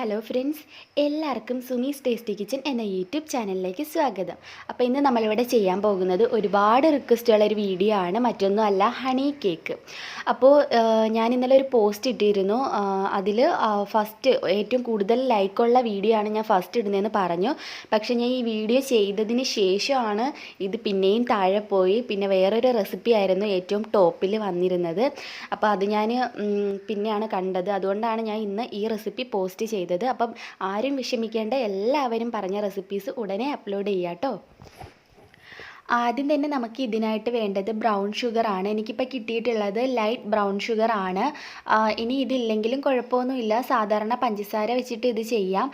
Hello friends എല്ലാവർക്കും Sumi's tasty kitchen എന്ന YouTube ചാനലിലേക്ക് സ്വാഗതം. അപ്പോൾ ഇന്ന് നമ്മളിവിടെ ചെയ്യാൻ പോകുന്നത് ഒരുപാട് റിക്വസ്റ്റുള്ള ഒരു വീഡിയോ ആണ് മറ്റൊന്നും അല്ല ഹണി കേക്ക്. അപ്പോൾ ഞാൻ ഇന്നലെ ഒരു പോസ്റ്റ് ഇട്ടിരുന്നു. അതിൽ ഫസ്റ്റ് ഏറ്റവും കൂടുതൽ ലൈക്കുള്ള വീഡിയോ ആണ് ഞാൻ ഫസ്റ്റ് ഇടുന്നതെന്ന് പറഞ്ഞു. പക്ഷേ ഞാൻ ഈ വീഡിയോ ചെയ്തതിന് ശേഷമാണ് ഇത് പിന്നെയും താഴെ പോയി. പിന്നെ വേറൊരു റെസിപ്പി ആയിരുന്നു ഏറ്റവും ടോപ്പിൽ വന്നിരുന്നത്. അപ്പോൾ അത് ഞാൻ പിന്നെയാണ് കണ്ടത്. അതുകൊണ്ടാണ് ഞാൻ ഇന്ന് ഈ റെസിപ്പി പോസ്റ്റ് ചെയ്തത്. അപ്പം ആരും വിഷമിക്കേണ്ട എല്ലാവരും പറഞ്ഞ റെസിപ്പീസ് ഉടനെ അപ്ലോഡ് ചെയ്യാം കേട്ടോ ആദ്യം തന്നെ നമുക്ക് ഇതിനായിട്ട് വേണ്ടത് ബ്രൗൺ ഷുഗർ ആണ്. എനിക്കിപ്പോൾ കിട്ടിയിട്ടുള്ളത് ലൈറ്റ് ബ്രൗൺ ഷുഗർ ആണ്. ഇനി ഇതില്ലെങ്കിലും കുഴപ്പമൊന്നുമില്ല. സാധാരണ പഞ്ചസാര വെച്ചിട്ട് ഇത് ചെയ്യാം.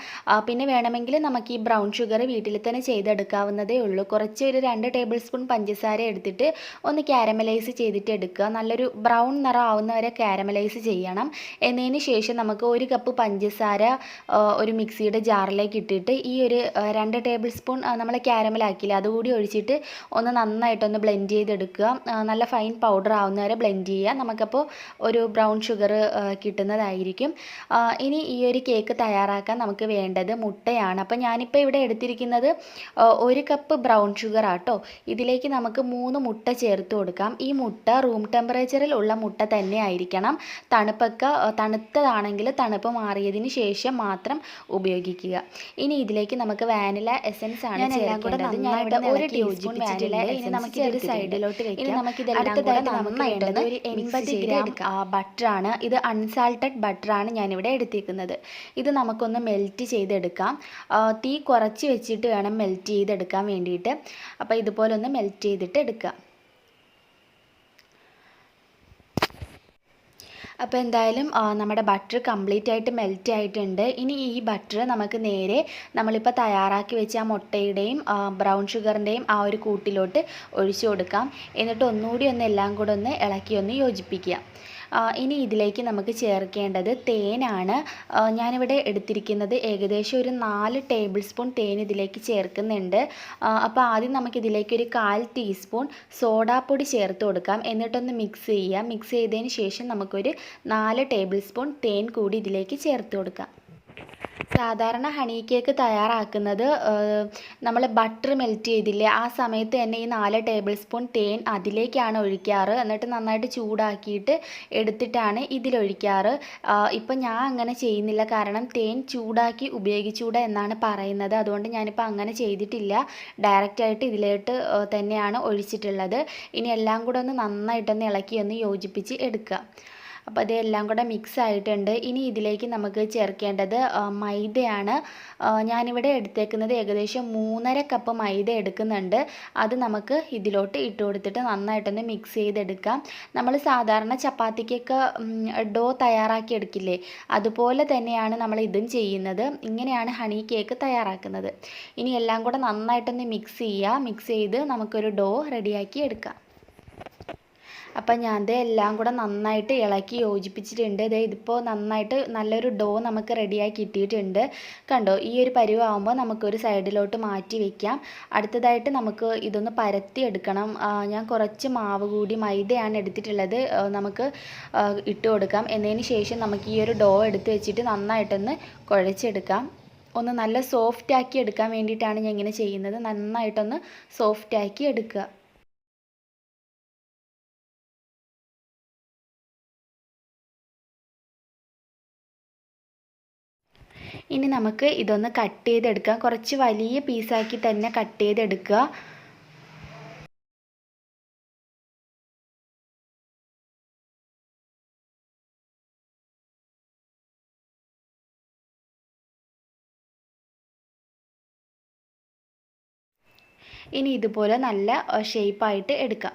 പിന്നെ വേണമെങ്കിൽ നമുക്ക് ഈ ബ്രൗൺ ഷുഗർ വീട്ടിൽ തന്നെ ചെയ്തെടുക്കാവുന്നതേ ഉള്ളൂ. കുറച്ച് ഒരു രണ്ട് ടേബിൾ സ്പൂൺ പഞ്ചസാര എടുത്തിട്ട് ഒന്ന് ക്യാരമലൈസ് ചെയ്തിട്ട് എടുക്കുക. നല്ലൊരു ബ്രൗൺ നിറം ആവുന്നവരെ ക്യാരമലൈസ് ചെയ്യണം. എന്നതിന് ശേഷം നമുക്ക് ഒരു കപ്പ് പഞ്ചസാര ഒരു മിക്സിയുടെ ജാറിലേക്ക് ഇട്ടിട്ട് ഈ ഒരു രണ്ട് ടേബിൾ സ്പൂൺ നമ്മൾ ക്യാരമലാക്കിയില്ല അതുകൂടി ഒഴിച്ചിട്ട് ഒന്ന് നന്നായിട്ടൊന്ന് ബ്ലെൻഡ് ചെയ്തെടുക്കുക. നല്ല ഫൈൻ പൗഡർ ആവുന്ന വരെ ബ്ലെൻഡ് ചെയ്യുക. നമുക്കപ്പോൾ ഒരു ബ്രൗൺ ഷുഗർ കിട്ടുന്നതായിരിക്കും. ഇനി ഈ ഒരു കേക്ക് തയ്യാറാക്കാൻ നമുക്ക് വേണ്ടത് മുട്ടയാണ്. അപ്പോൾ ഞാനിപ്പോൾ ഇവിടെ എടുത്തിരിക്കുന്നത് ഒരു കപ്പ് ബ്രൗൺ ഷുഗർ ആട്ടോ. ഇതിലേക്ക് നമുക്ക് മൂന്ന് മുട്ട ചേർത്ത് കൊടുക്കാം. ഈ മുട്ട റൂം ടെമ്പറേച്ചറിൽ ഉള്ള മുട്ട തന്നെ ആയിരിക്കണം. തണുപ്പൊക്കെ തണുത്തതാണെങ്കിൽ തണുപ്പ് മാറിയതിന് ശേഷം മാത്രം ഉപയോഗിക്കുക. ഇനി ഇതിലേക്ക് നമുക്ക് വാനില എസൻസ് ആണ് ചേർക്കേണ്ടത്. ഞാനിവിടെ ഒരു ടീസ്പൂൺ വാനില ഇനി നമുക്ക് ഒരു സൈഡിലോട്ട് വെക്കാം. നമുക്ക് അടുത്തതായിട്ട് ഒരു എൺപത് ഗ്രാം ബട്ടറാണ്. ഇത് അൺസാൾട്ടഡ് ബട്ടറാണ് ഞാനിവിടെ എടുത്തിരിക്കുന്നത് ഇത് നമുക്കൊന്ന് മെൽറ്റ് ചെയ്തെടുക്കാം. തീ കുറച്ച് വെച്ചിട്ട് വേണം മെൽറ്റ് ചെയ്തെടുക്കാൻ വേണ്ടിയിട്ട്. അപ്പോൾ ഇതുപോലെ ഒന്ന് മെൽറ്റ് ചെയ്തിട്ട് എടുക്കുക അപ്പോൾ എന്തായാലും നമ്മുടെ ബട്ടർ കംപ്ലീറ്റ് ആയിട്ട് മെൽറ്റ് ആയിട്ടുണ്ട്. ഇനി ഈ ബട്ടർ നമുക്ക് നേരെ നമ്മളിപ്പോൾ തയ്യാറാക്കി വെച്ച ആ മുട്ടയുടെയും ബ്രൗൺ ഷുഗറിന്റെയും ആ ഒരു കൂട്ടിലോട്ട് ഒഴിച്ചു കൊടുക്കാം. എന്നിട്ട് ഒന്നുകൂടി ഒന്ന് എല്ലാം കൂടെ ഒന്ന് ഇളക്കി ഒന്ന് യോജിപ്പിക്കുക. ഇനി ഇതിലേക്ക് നമുക്ക് ചേർക്കേണ്ടത് തേനാണ്. ഞാനിവിടെ എടുത്തിരിക്കുന്നത് ഏകദേശം ഒരു നാല് ടേബിൾ സ്പൂൺ തേൻ ഇതിലേക്ക് ചേർക്കുന്നുണ്ട്. അപ്പോൾ ആദ്യം നമുക്കിതിലേക്ക് ഒരു കാൽ ടീസ്പൂൺ സോഡാപ്പൊടി ചേർത്ത് കൊടുക്കാം. എന്നിട്ടൊന്ന് മിക്സ് ചെയ്യുക. മിക്സ് ചെയ്തതിന് ശേഷം നമുക്കൊരു നാല് ടേബിൾ സ്പൂൺ തേൻ കൂടി ഇതിലേക്ക് ചേർത്ത് കൊടുക്കാം. സാധാരണ ഹണി കേക്ക് തയ്യാറാക്കുന്നത് നമ്മൾ ബട്ടർ മെൽറ്റ് ചെയ്തില്ലേ ആ സമയത്ത് തന്നെ ഈ നാല് ടേബിൾ സ്പൂൺ തേൻ അതിലേക്കാണ് ഒഴിക്കാറ്. എന്നിട്ട് നന്നായിട്ട് ചൂടാക്കിയിട്ട് എടുത്തിട്ടാണ് ഇതിലൊഴിക്കാറ്. ഇപ്പം ഞാൻ അങ്ങനെ ചെയ്യുന്നില്ല. കാരണം തേൻ ചൂടാക്കി ഉപയോഗിച്ചൂടെ എന്നാണ് പറയുന്നത്. അതുകൊണ്ട് ഞാനിപ്പോൾ അങ്ങനെ ചെയ്തിട്ടില്ല. ഡയറക്റ്റായിട്ട് ഇതിലോട്ട് തന്നെയാണ് ഒഴിച്ചിട്ടുള്ളത്. ഇനി എല്ലാം കൂടെ ഒന്ന് നന്നായിട്ടൊന്ന് ഇളക്കി ഒന്ന് യോജിപ്പിച്ച് എടുക്കുക. അപ്പോൾ അതെല്ലാം കൂടെ മിക്സ് ആയിട്ടുണ്ട്. ഇനി ഇതിലേക്ക് നമുക്ക് ചേർക്കേണ്ടത് മൈദയാണ്. ഞാനിവിടെ എടുത്തേക്കുന്നത് ഏകദേശം മൂന്നര കപ്പ് മൈദ എടുക്കുന്നുണ്ട്. അത് നമുക്ക് ഇതിലോട്ട് ഇട്ട് കൊടുത്തിട്ട് നന്നായിട്ടൊന്ന് മിക്സ് ചെയ്തെടുക്കാം. നമ്മൾ സാധാരണ ചപ്പാത്തിക്കൊക്കെ ഡോ തയ്യാറാക്കി എടുക്കില്ലേ? അതുപോലെ തന്നെയാണ് നമ്മൾ ഇതും ചെയ്യുന്നത്. ഇങ്ങനെയാണ് ഹണി കേക്ക് തയ്യാറാക്കുന്നത്. ഇനി എല്ലാം കൂടെ നന്നായിട്ടൊന്ന് മിക്സ് ചെയ്യുക മിക്സ് ചെയ്ത് നമുക്കൊരു ഡോ റെഡിയാക്കി എടുക്കാം. അപ്പം ഞാൻ ദേ എല്ലാം കൂടെ നന്നായിട്ട് ഇളക്കി യോജിപ്പിച്ചിട്ടുണ്ട്. ദേ ഇതിപ്പോൾ നന്നായിട്ട് നല്ലൊരു ഡോ നമുക്ക് റെഡിയാക്കി കിട്ടിയിട്ടുണ്ട്. കണ്ടോ? ഈ ഒരു പരുവാകുമ്പോൾ നമുക്കൊരു സൈഡിലോട്ട് മാറ്റി വെക്കാം. അടുത്തതായിട്ട് നമുക്ക് ഇതൊന്ന് പരത്തി എടുക്കണം. ഞാൻ കുറച്ച് മാവ് കൂടി മൈദയാണ് എടുത്തിട്ടുള്ളത്. നമുക്ക് ഇട്ട് കൊടുക്കാം. എന്നതിന് ശേഷം നമുക്ക് ഈ ഒരു ഡോ എടുത്ത് വെച്ചിട്ട് നന്നായിട്ടൊന്ന് കുഴച്ചെടുക്കാം. ഒന്ന് നല്ല സോഫ്റ്റ് ആക്കി എടുക്കാൻ വേണ്ടിയിട്ടാണ് ഞാൻ ഇങ്ങനെ ചെയ്യുന്നത്. നന്നായിട്ടൊന്ന് സോഫ്റ്റ് ആക്കി എടുക്കുക. ഇനി നമുക്ക് ഇതൊന്ന് കട്ട് ചെയ്തെടുക്കാം. കുറച്ച് വലിയ പീസാക്കി തന്നെ കട്ട് ചെയ്തെടുക്കുക. ഇനി ഇതുപോലെ നല്ല ഷേപ്പായിട്ട് എടുക്കാം.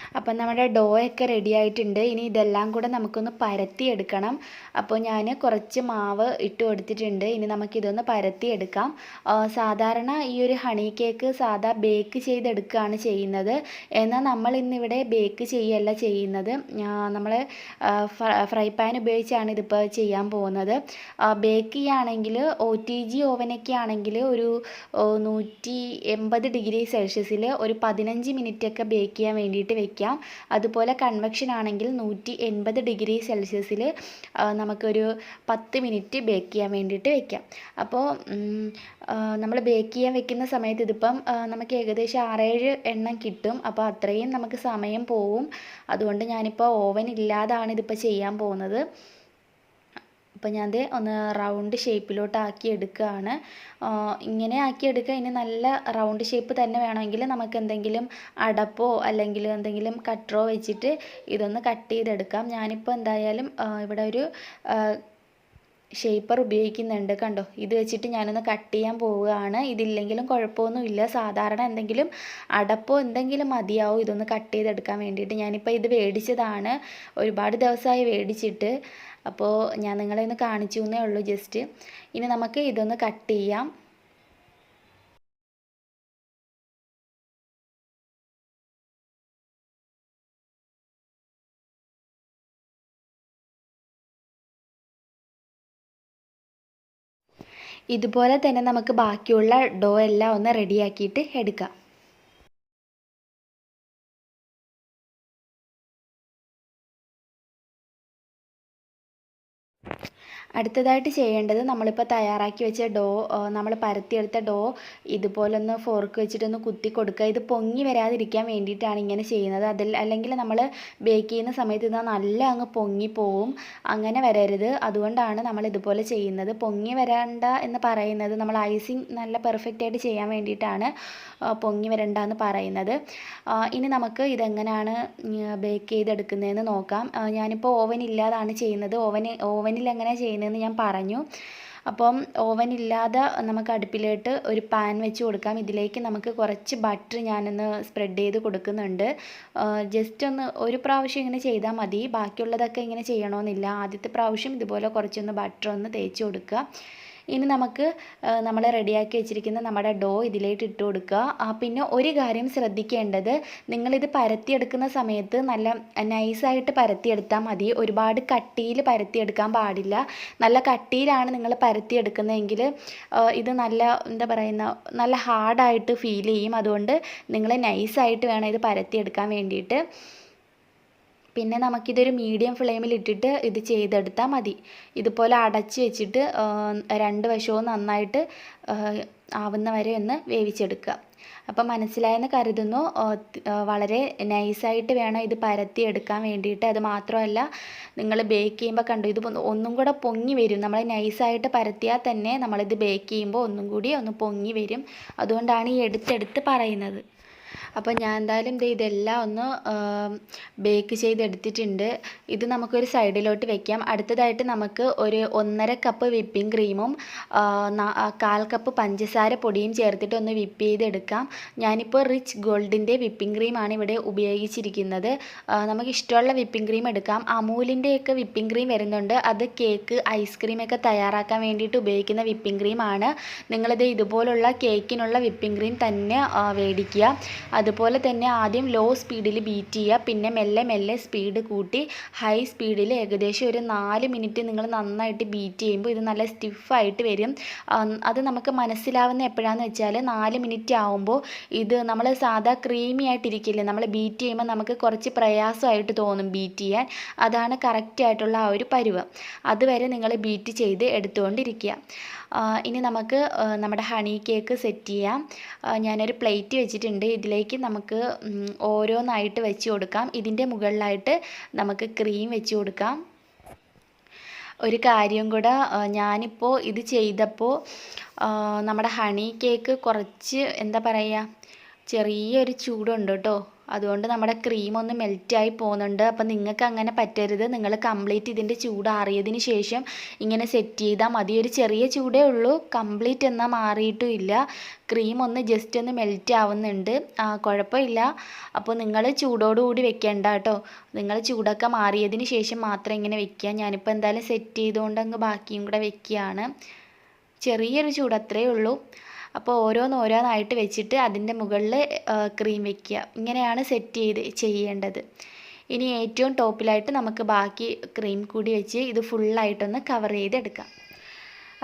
അപ്പം നമ്മുടെ ഡോയൊക്കെ റെഡി ആയിട്ടുണ്ട്. ഇനി ഇതെല്ലാം കൂടെ നമുക്കൊന്ന് പരത്തിയെടുക്കണം. അപ്പോൾ ഞാൻ കുറച്ച് മാവ് ഇട്ട് കൊടുത്തിട്ടുണ്ട്. ഇനി നമുക്കിതൊന്ന് പരത്തിയെടുക്കാം. സാധാരണ ഈ ഒരു ഹണി കേക്ക് സാധാ ബേക്ക് ചെയ്തെടുക്കുകയാണ് ചെയ്യുന്നത്. എന്നാൽ നമ്മൾ ഇന്നിവിടെ ബേക്ക് ചെയ്യല്ല ചെയ്യുന്നത്. നമ്മൾ ഫ്രൈ പാൻ ഉപയോഗിച്ചാണ് ഇതിപ്പോൾ ചെയ്യാൻ പോകുന്നത്. ബേക്ക് ചെയ്യുകയാണെങ്കിൽ ഒ ടി ജി ഓവനൊക്കെ ആണെങ്കിൽ ഒരു നൂറ്റി എൺപത് ഡിഗ്രി സെൽഷ്യസിൽ ഒരു പതിനഞ്ച് മിനിറ്റ് ഒക്കെ ബേക്ക് ചെയ്യാൻ വേണ്ടിയിട്ട് വെക്കാം അതുപോലെ കൺവെക്ഷൻ ആണെങ്കിൽ നൂറ്റി എൺപത് ഡിഗ്രി സെൽഷ്യസിൽ നമുക്കൊരു പത്ത് മിനിറ്റ് ബേക്ക് ചെയ്യാൻ വേണ്ടിയിട്ട് വെക്കാം. അപ്പോൾ നമ്മൾ ബേക്ക് ചെയ്യാൻ വെക്കുന്ന സമയത്ത് ഇതിപ്പം നമുക്ക് ഏകദേശം ആറേഴ് എണ്ണം കിട്ടും. അപ്പോൾ അത്രയും നമുക്ക് സമയം പോവും. അതുകൊണ്ട് ഞാനിപ്പോൾ ഓവൻ ഇല്ലാതാണ് ഇതിപ്പോൾ ചെയ്യാൻ പോകുന്നത്. അപ്പോൾ ഞാൻ ദേ ഒന്ന് റൗണ്ട് ഷേപ്പിലോട്ട് ആക്കി എടുക്കുകയാണ് ഇങ്ങനെ ആക്കി എടുക്കുക ഇനി നല്ല റൗണ്ട് ഷേപ്പ് തന്നെ വേണമെങ്കിൽ നമുക്ക് എന്തെങ്കിലും അടപ്പോ അല്ലെങ്കിൽ എന്തെങ്കിലും കട്ടറോ വെച്ചിട്ട് ഇതൊന്ന് കട്ട് ചെയ്തെടുക്കാം. ഞാനിപ്പോൾ എന്തായാലും ഇവിടെ ഒരു ഷേപ്പർ ഉപയോഗിക്കുന്നുണ്ട് കണ്ടോ? ഇത് വെച്ചിട്ട് ഞാനൊന്ന് കട്ട് ചെയ്യാൻ പോവുകയാണ്. ഇതില്ലെങ്കിലും കുഴപ്പമൊന്നുമില്ല. സാധാരണ എന്തെങ്കിലും അടപ്പോ എന്തെങ്കിലും മതിയാവും ഇതൊന്ന് കട്ട് ചെയ്തെടുക്കാൻ വേണ്ടിയിട്ട്. ഞാനിപ്പോൾ ഇത് മേടിച്ചതാണ് ഒരുപാട് ദിവസമായി മേടിച്ചിട്ട് അപ്പോൾ ഞാൻ നിങ്ങളെ ഒന്ന് കാണിച്ചു എന്നേ ഉള്ളൂ ജസ്റ്റ് ഇനി നമുക്ക് ഇതൊന്ന് കട്ട് ചെയ്യാം. ഇതുപോലെ തന്നെ നമുക്ക് ബാക്കിയുള്ള ഡോ എല്ലാം ഒന്ന് റെഡിയാക്കിയിട്ട് എടുക്കാം. അടുത്തതായിട്ട് ചെയ്യേണ്ടത് നമ്മളിപ്പോൾ തയ്യാറാക്കി വെച്ച ഡോ നമ്മൾ പരത്തിയെടുത്ത ഡോ ഇതുപോലൊന്ന് ഫോർക്ക് വെച്ചിട്ടൊന്ന് കുത്തി കൊടുക്കുക. ഇത് പൊങ്ങി വരാതിരിക്കാൻ വേണ്ടിയിട്ടാണ് ഇങ്ങനെ ചെയ്യുന്നത്. അതിൽ അല്ലെങ്കിൽ നമ്മൾ ബേക്ക് ചെയ്യുന്ന സമയത്ത് ഇത് നല്ല അങ്ങ് പൊങ്ങി പോവും. അങ്ങനെ വരരുത്. അതുകൊണ്ടാണ് നമ്മൾ ഇതുപോലെ ചെയ്യുന്നത്. പൊങ്ങി വരണ്ട എന്ന് പറയുന്നത് നമ്മൾ ഐസിങ് നല്ല പെർഫെക്റ്റ് ആയിട്ട് ചെയ്യാൻ വേണ്ടിയിട്ടാണ് പൊങ്ങി വരണ്ട എന്ന് പറയുന്നത്. ഇനി നമുക്ക് ഇതെങ്ങനെയാണ് ബേക്ക് ചെയ്തെടുക്കുന്നതെന്ന് നോക്കാം. ഞാനിപ്പോൾ ഓവൻ ഇല്ലാതാണ് ചെയ്യുന്നത്. ഓവൻ ഓവനിൽ എങ്ങനെ ചെയ്യുന്നതെന്ന് ഞാൻ പറഞ്ഞു. അപ്പം ഓവൻ ഇല്ലാതെ നമുക്ക് അടുപ്പിലോട്ട് ഒരു പാൻ വെച്ച് കൊടുക്കാം. ഇതിലേക്ക് നമുക്ക് കുറച്ച് ബട്ടർ ഞാനൊന്ന് സ്പ്രെഡ് ചെയ്ത് കൊടുക്കുന്നുണ്ട്. ജസ്റ്റ് ഒന്ന് ഒരു പ്രാവശ്യം ഇങ്ങനെ ചെയ്താൽ മതി. ബാക്കിയുള്ളതൊക്കെ ഇങ്ങനെ ചെയ്യണമെന്നില്ല ആദ്യത്തെ പ്രാവശ്യം ഇതുപോലെ കുറച്ചൊന്ന് ബട്ടർ ഒന്ന് തേച്ച് കൊടുക്കുക. ഇനി നമുക്ക് നമ്മൾ റെഡിയാക്കി വെച്ചിരിക്കുന്ന നമ്മുടെ ഡോ ഇതിലേക്ക് ഇട്ട് കൊടുക്കുക. പിന്നെ ഒരു കാര്യം ശ്രദ്ധിക്കേണ്ടത് നിങ്ങളിത് പരത്തിയെടുക്കുന്ന സമയത്ത് നല്ല നൈസായിട്ട് പരത്തിയെടുത്താൽ മതി. ഒരുപാട് കട്ടിയിൽ പരത്തിയെടുക്കാൻ പാടില്ല. നല്ല കട്ടിയിലാണ് നിങ്ങൾ പരത്തിയെടുക്കുന്നതെങ്കിൽ ഇത് നല്ല എന്താ പറയുന്ന നല്ല ഹാർഡായിട്ട് ഫീൽ ചെയ്യും. അതുകൊണ്ട് നിങ്ങൾ നൈസായിട്ട് വേണം ഇത് പരത്തിയെടുക്കാൻ വേണ്ടിയിട്ട്. പിന്നെ നമുക്കിതൊരു മീഡിയം ഫ്ലെയിമിൽ ഇട്ടിട്ട് ഇത് ചെയ്തെടുത്താൽ മതി. ഇതുപോലെ അടച്ച് വെച്ചിട്ട് രണ്ട് വശവും നന്നായിട്ട് ആവുന്ന വരെ ഒന്ന് വേവിച്ചെടുക്കുക. അപ്പം മനസ്സിലായെന്ന് കരുതുന്നു. വളരെ നൈസായിട്ട് വേണം ഇത് പരത്തി എടുക്കാൻ വേണ്ടിയിട്ട്. അത് മാത്രമല്ല നിങ്ങൾ ബേക്ക് ചെയ്യുമ്പോൾ കണ്ടു ഇത് ഒന്നും കൂടെ പൊങ്ങി വരും. നമ്മൾ നൈസായിട്ട് പരത്തിയാൽ തന്നെ നമ്മളിത് ബേക്ക് ചെയ്യുമ്പോൾ ഒന്നും കൂടി ഒന്ന് പൊങ്ങി വരും. അതുകൊണ്ടാണ് ഈ എടുത്തെടുത്ത് പറയുന്നത്. അപ്പോൾ ഞാൻ എന്തായാലും ഇത് ഇതെല്ലാം ഒന്ന് ബേക്ക് ചെയ്തെടുത്തിട്ടുണ്ട്. ഇത് നമുക്കൊരു സൈഡിലോട്ട് വെക്കാം. അടുത്തതായിട്ട് നമുക്ക് ഒരു ഒന്നര കപ്പ് വിപ്പിംഗ് ക്രീമും കാൽ കപ്പ് പഞ്ചസാര പൊടിയും ചേർത്തിട്ട് ഒന്ന് വിപ്പ് ചെയ്തെടുക്കാം. ഞാനിപ്പോൾ റിച്ച് ഗോൾഡിന്റെ വിപ്പിംഗ് ക്രീമാണ് ഇവിടെ ഉപയോഗിച്ചിരിക്കുന്നത്. നമുക്ക് ഇഷ്ടമുള്ള വിപ്പിംഗ് ക്രീം എടുക്കാം. അമൂലിന്റെയൊക്കെ വിപ്പിംഗ് ക്രീം വരുന്നുണ്ട്. അത് കേക്ക് ഐസ്ക്രീമൊക്കെ തയ്യാറാക്കാൻ വേണ്ടിയിട്ട് ഉപയോഗിക്കുന്ന വിപ്പിംഗ് ക്രീമാണ് നിങ്ങളിത് ഇതുപോലുള്ള കേക്കിനുള്ള വിപ്പിംഗ് ക്രീം തന്നെ മേടിക്കുക. അതുപോലെ തന്നെ ആദ്യം ലോ സ്പീഡിൽ ബീറ്റ് ചെയ്യുക പിന്നെ മെല്ലെ മെല്ലെ സ്പീഡ് കൂട്ടി ഹൈ സ്പീഡിൽ ഏകദേശം ഒരു നാല് മിനിറ്റ് നിങ്ങൾ നന്നായിട്ട് ബീറ്റ് ചെയ്യുമ്പോൾ ഇത് നല്ല സ്റ്റിഫായിട്ട് വരും. അത് നമുക്ക് മനസ്സിലാവുന്ന എപ്പോഴാണെന്ന് വെച്ചാൽ നാല് മിനിറ്റ് ആവുമ്പോൾ ഇത് നമ്മൾ സാധാ ക്രീമി ആയിട്ടിരിക്കില്ലേ നമ്മൾ ബീറ്റ് ചെയ്യുമ്പോൾ നമുക്ക് കുറച്ച് പ്രയാസമായിട്ട് തോന്നും ബീറ്റ് ചെയ്യാൻ. അതാണ് കറക്റ്റ് ആയിട്ടുള്ള ആ ഒരു പരുവം. അതുവരെ നിങ്ങൾ ബീറ്റ് ചെയ്ത് എടുത്തുകൊണ്ടിരിക്കുക. ഇനി നമുക്ക് നമ്മുടെ ഹണി കേക്ക് സെറ്റ് ചെയ്യാം. ഞാനൊരു പ്ലേറ്റ് വെച്ചിട്ടുണ്ട്. ഇതിലേക്ക് നമുക്ക് ഉം, ഓരോന്നായിട്ട് വെച്ച് കൊടുക്കാം. ഇതിന്റെ മുകളിലായിട്ട് നമുക്ക് ക്രീം വെച്ച് കൊടുക്കാം. ഒരു കാര്യം കൂടെ ഞാനിപ്പോൾ ഇത് ചെയ്തപ്പോൾ നമ്മുടെ ഹണി കേക്ക് കുറച്ച് എന്താ പറയുക ചെറിയൊരു ചൂടുണ്ട് കേട്ടോ. അതുകൊണ്ട് നമ്മുടെ ക്രീം ഒന്ന് മെൽറ്റായി പോകുന്നുണ്ട് അപ്പം നിങ്ങൾക്ക് അങ്ങനെ പറ്റരുത്. നിങ്ങൾ കംപ്ലീറ്റ് ഇതിന്റെ ചൂടാറിയതിന് ശേഷം ഇങ്ങനെ സെറ്റ് ചെയ്താൽ മതി. ഒരു ചെറിയ ചൂടേ ഉള്ളൂ. കംപ്ലീറ്റ് എന്നാൽ മാറിയിട്ടും ഇല്ല ക്രീം ഒന്ന് ജസ്റ്റ് ഒന്ന് മെൽറ്റ് ആവുന്നുണ്ട്. കുഴപ്പമില്ല. അപ്പോൾ നിങ്ങൾ ചൂടോടുകൂടി വെക്കേണ്ട കേട്ടോ. നിങ്ങൾ ചൂടൊക്കെ മാറിയതിന് ശേഷം മാത്രം ഇങ്ങനെ വെക്കുക. ഞാനിപ്പോൾ എന്തായാലും സെറ്റ് ചെയ്തുകൊണ്ട് അങ്ങ് ബാക്കിയും കൂടെ വെക്കുകയാണ്. ചെറിയൊരു ചൂട് അത്രയേ ഉള്ളൂ. അപ്പോൾ ഓരോന്ന് ഓരോന്നായിട്ട് വെച്ചിട്ട് അതിന്റെ മുകളിൽ ക്രീം വെക്കുക. ഇങ്ങനെയാണ് സെറ്റ് ചെയ്ത് ചെയ്യേണ്ടത്. ഇനി ഏറ്റവും ടോപ്പിലായിട്ട് നമുക്ക് ബാക്കി ക്രീം കൂടി വെച്ച് ഇത് ഫുള്ളായിട്ടൊന്ന് കവർ ചെയ്തെടുക്കാം.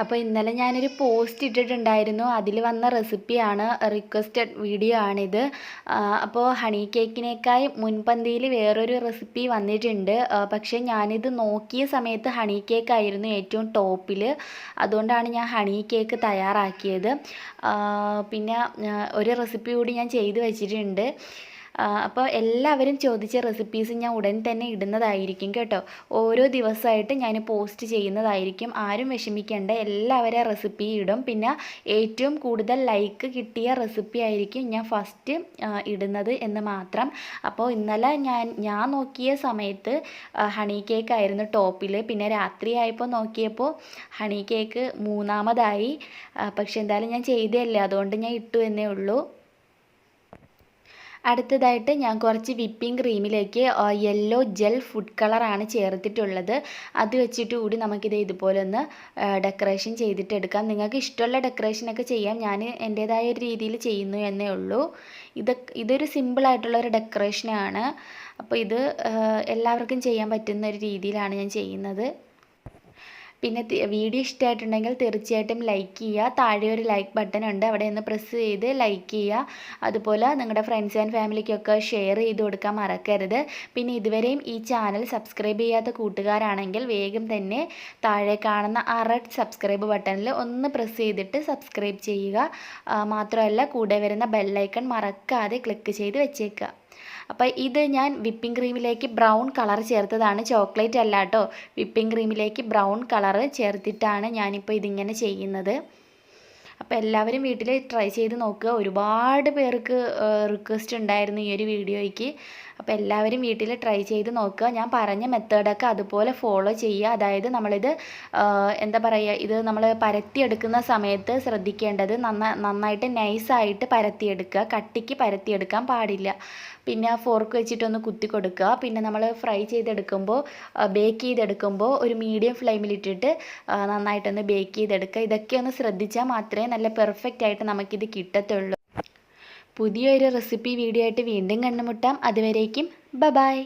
അപ്പോൾ ഇന്നലെ ഞാനൊരു പോസ്റ്റ് ഇട്ടിട്ടുണ്ടായിരുന്നു. അതിൽ വന്ന റെസിപ്പിയാണ് റിക്വസ്റ്റഡ് വീഡിയോ ആണിത്. അപ്പോൾ ഹണി കേക്കിനേക്കായി മുൻപന്തിയിൽ വേറൊരു റെസിപ്പി വന്നിട്ടുണ്ട്. പക്ഷേ ഞാനിത് നോക്കിയ സമയത്ത് ഹണി കേക്ക് ആയിരുന്നു ഏറ്റവും ടോപ്പിൽ അതുകൊണ്ടാണ് ഞാൻ ഹണി കേക്ക് തയ്യാറാക്കിയത്. പിന്നെ ഒരു റെസിപ്പി കൂടി ഞാൻ ചെയ്തു വെച്ചിട്ടുണ്ട്. അപ്പോൾ എല്ലാവരും ചോദിച്ച റെസിപ്പീസ് ഞാൻ ഉടൻ തന്നെ ഇടുന്നതായിരിക്കും കേട്ടോ. ഓരോ ദിവസമായിട്ട് ഞാൻ പോസ്റ്റ് ചെയ്യുന്നതായിരിക്കും. ആരും വിഷമിക്കേണ്ട. എല്ലാവരും റെസിപ്പി ഇടും. പിന്നെ ഏറ്റവും കൂടുതൽ ലൈക്ക് കിട്ടിയ റെസിപ്പി ആയിരിക്കും ഞാൻ ഫസ്റ്റ് ഇടുന്നത് എന്ന് മാത്രം. അപ്പോൾ ഇന്നലെ ഞാൻ ഞാൻ നോക്കിയ സമയത്ത് ഹണി കേക്ക് ആയിരുന്നു ടോപ്പിൽ പിന്നെ രാത്രി ആയപ്പോൾ നോക്കിയപ്പോൾ ഹണി കേക്ക് മൂന്നാമതായി. പക്ഷെ എന്തായാലും ഞാൻ ചെയ്തതല്ലേ. അതുകൊണ്ട് ഞാൻ ഇട്ടു എന്നേ ഉള്ളൂ. അടുത്തതായിട്ട് ഞാൻ കുറച്ച് വിപ്പിംഗ് ക്രീമിലേക്ക് യെല്ലോ ജെൽ ഫുഡ് കളറാണ് ചേർത്തിട്ടുള്ളത്. അത് വെച്ചിട്ട് കൂടി നമുക്കിത് ഇതുപോലെ ഒന്ന് ഡെക്കറേഷൻ ചെയ്തിട്ടെടുക്കാം നിങ്ങൾക്ക് ഇഷ്ടമുള്ള ഡെക്കറേഷനൊക്കെ ചെയ്യാം. ഞാൻ എന്റേതായ ഒരു രീതിയിൽ ചെയ്യുന്നു എന്നേ ഉള്ളൂ. ഇത് ഇതൊരു സിമ്പിളായിട്ടുള്ള ഒരു ഡെക്കറേഷനാണ് അപ്പോൾ ഇത് എല്ലാവർക്കും ചെയ്യാൻ പറ്റുന്ന ഒരു രീതിയിലാണ് ഞാൻ ചെയ്യുന്നത്. പിന്നെ വീഡിയോ ഇഷ്ടമായിട്ടുണ്ടെങ്കിൽ തീർച്ചയായിട്ടും ലൈക്ക് ചെയ്യുക. താഴെ ഒരു ലൈക്ക് ബട്ടൺ ഉണ്ട്. അവിടെ ഒന്ന് പ്രസ് ചെയ്ത് ലൈക്ക് ചെയ്യുക. അതുപോലെ നിങ്ങളുടെ ഫ്രണ്ട്സ് ആൻഡ് ഫാമിലിക്കൊക്കെ ഷെയർ ചെയ്ത് കൊടുക്കാൻ മറക്കരുത്. പിന്നെ ഇതുവരെയും ഈ ചാനൽ സബ്സ്ക്രൈബ് ചെയ്യാത്ത കൂട്ടുകാരാണെങ്കിൽ വേഗം തന്നെ താഴെ കാണുന്ന ആ റെഡ് സബ്സ്ക്രൈബ് ബട്ടണിൽ ഒന്ന് പ്രസ് ചെയ്തിട്ട് സബ്സ്ക്രൈബ് ചെയ്യുക. മാത്രമല്ല കൂടെ വരുന്ന ബെല്ലൈക്കൺ മറക്കാതെ ക്ലിക്ക് ചെയ്ത് വെച്ചേക്കുക. അപ്പോൾ ഇത് ഞാൻ വിപ്പിംഗ് ക്രീമിലേക്ക് ബ്രൗൺ കളർ ചേർത്തതാണ്. ചോക്ലേറ്റ് അല്ല കേട്ടോ വിപ്പിംഗ് ക്രീമിലേക്ക് ബ്രൗൺ കളർ ചേർത്തിട്ടാണ് ഞാനിപ്പോൾ ഇതിങ്ങനെ ചെയ്യുന്നത്. അപ്പോൾ എല്ലാവരും വീട്ടിൽ ട്രൈ ചെയ്ത് നോക്കുക. ഒരുപാട് പേർക്ക് റിക്വസ്റ്റ് ഉണ്ടായിരുന്നു ഈ ഒരു വീഡിയോയ്ക്ക്. അപ്പോൾ എല്ലാവരും വീട്ടിൽ ട്രൈ ചെയ്ത് നോക്കുക. ഞാൻ പറഞ്ഞ മെത്തേഡൊക്കെ അതുപോലെ ഫോളോ ചെയ്യുക. അതായത് നമ്മളിത് എന്താ പറയുക ഇത് നമ്മൾ പരത്തിയെടുക്കുന്ന സമയത്ത് ശ്രദ്ധിക്കേണ്ടത് നന്ന നന്നായിട്ട് നൈസായിട്ട് പരത്തിയെടുക്കുക. കട്ടിക്ക് പരത്തിയെടുക്കാൻ പാടില്ല. പിന്നെ ഫോർക്ക് വെച്ചിട്ടൊന്ന് കുത്തി കൊടുക്കുക. പിന്നെ നമ്മൾ ഫ്രൈ ചെയ്തെടുക്കുമ്പോൾ ബേക്ക് ചെയ്തെടുക്കുമ്പോൾ ഒരു മീഡിയം ഫ്ലെയിമിലിട്ടിട്ട് നന്നായിട്ടൊന്ന് ബേക്ക് ചെയ്തെടുക്കുക. ഇതൊക്കെ ഒന്ന് ശ്രദ്ധിച്ചാൽ മാത്രമേ നല്ല പെർഫെക്റ്റ് ആയിട്ട് നമുക്കിത് കിട്ടത്തുള്ളൂ. പുതിയൊരു റെസിപ്പി വീഡിയോ ആയിട്ട് വീണ്ടും കണ്ടുമുട്ടാം. അതുവരേക്കും ബ ബായ്